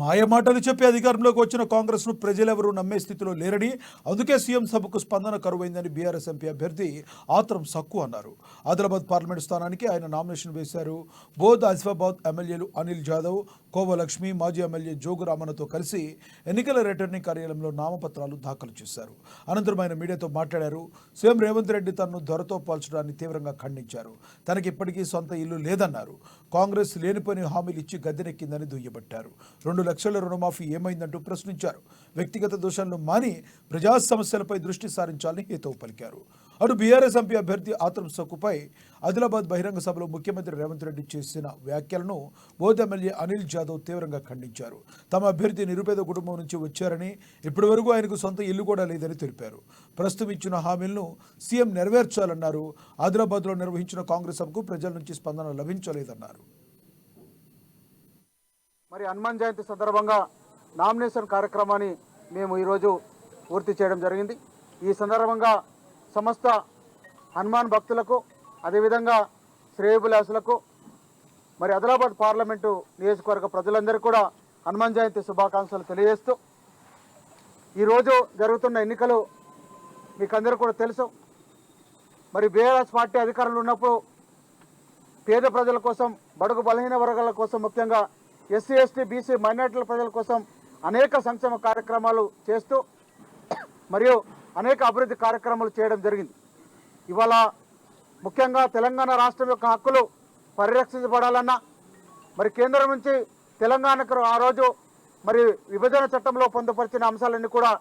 మాయమాటలు చెప్పి అధికారంలోకి వచ్చిన కాంగ్రెస్ను ప్రజలెవరూ నమ్మే స్థితిలో లేరని అందుకే సీఎం సభకు స్పందన కరువైందని బీఆర్ఎస్ ఎంపీ అభ్యర్థి ఆత్రం సక్కు అన్నారు. ఆదిలాబాద్ పార్లమెంట్ స్థానానికి ఆయన నామినేషన్ వేశారు. బోధ్ ఆసిఫాబాద్ ఎమ్మెల్యేలు అనిల్ జాదవ్ కోవలక్ష్మి మాజీ ఎమ్మెల్యే జోగు రామన్నతో కలిసి ఎన్నికల రిటర్నింగ్ కార్యాలయంలో నామపత్రాలు దాఖలు చేశారు. అనంతరం ఆయన మీడియాతో మాట్లాడారు. సీఎం రేవంత్ రెడ్డి తనను ధరతో పోల్చడాన్ని తీవ్రంగా ఖండించారు. తనకి ఇప్పటికీ సొంత ఇల్లు లేదన్నారు. కాంగ్రెస్ లేనిపోని హామీలు ఇచ్చి గద్దెనెక్కిందని దుయ్యబట్టారు. రెండు లక్షల రుణమాఫీ ఏమైందంటూ ప్రశ్నించారు. వ్యక్తిగత దోషాలను మాని ప్రజా సమస్యలపై దృష్టి సారించాలని హేతువు పలికారు. అటు బీఆర్ఎస్ ఎంపీ అభ్యర్థి ఆత్రం సక్కుపై ఆదిలాబాద్ బహిరంగ సభలో ముఖ్యమంత్రి రేవంత్ రెడ్డి చేసిన వ్యాఖ్యలను బోధ ఎమ్మెల్యే అనిల్ జాదవ్ తీవ్రంగా ఖండించారు. తమ అభ్యర్థి నిరుపేద కుటుంబం నుంచి వచ్చారని ఇప్పటి వరకు ఆయనకు సొంత ఇల్లు కూడా లేదని తెలిపారు. ప్రస్తుతం ఇచ్చిన హామీలను సీఎం నెరవేర్చాలన్నారు. ఆదిలాబాద్లో నిర్వహించిన కాంగ్రెస్ సభకు ప్రజల నుంచి స్పందన లభించలేదన్నారు. మరి హనుమాన్ జయంతి సందర్భంగా నామినేషన్ కార్యక్రమాన్ని మేము ఈరోజు పూర్తి చేయడం జరిగింది. ఈ సందర్భంగా సమస్త హనుమాన్ భక్తులకు అదేవిధంగా శ్రేయబులాసులకు మరి ఆదిలాబాద్ పార్లమెంటు నియోజకవర్గ ప్రజలందరికీ కూడా హనుమాన్ జయంతి శుభాకాంక్షలు తెలియజేస్తూ ఈరోజు జరుగుతున్న ఎన్నికలు మీకందరూ కూడా తెలుసు. మరి బీఆర్ఎస్ పార్టీ అధికారంలో ఉన్నప్పుడు పేద ప్రజల కోసం బడుగు బలహీన వర్గాల కోసం ముఖ్యంగా ఎస్సీ ఎస్టీ బీసీ మైనార్టీల ప్రజల కోసం అనేక సంక్షేమ కార్యక్రమాలు చేస్తూ మరియు అనేక అభివృద్ధి కార్యక్రమాలు చేయడం జరిగింది. ఇవాళ ముఖ్యంగా తెలంగాణ రాష్ట్రం యొక్క హక్కులు పరిరక్షించబడాలన్నా మరి కేంద్రం నుంచి తెలంగాణకు ఆ రోజు మరి విభజన చట్టంలో పొందుపరిచిన అంశాలన్నీ కూడా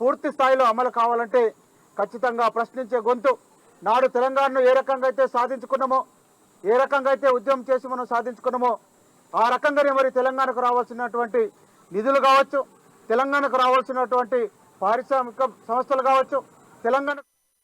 పూర్తి స్థాయిలో అమలు కావాలంటే ఖచ్చితంగా ప్రశ్నించే గొంతు నాడు తెలంగాణను ఏ రకంగా అయితే సాధించుకున్నామో ఏ రకంగా అయితే ఉద్యమం చేసి మనం సాధించుకున్నామో ఆ రకంగానే మరి తెలంగాణకు రావాల్సినటువంటి నిధులు కావచ్చు తెలంగాణకు రావాల్సినటువంటి పారిశ్రామిక సంస్థలు కావచ్చు తెలంగాణ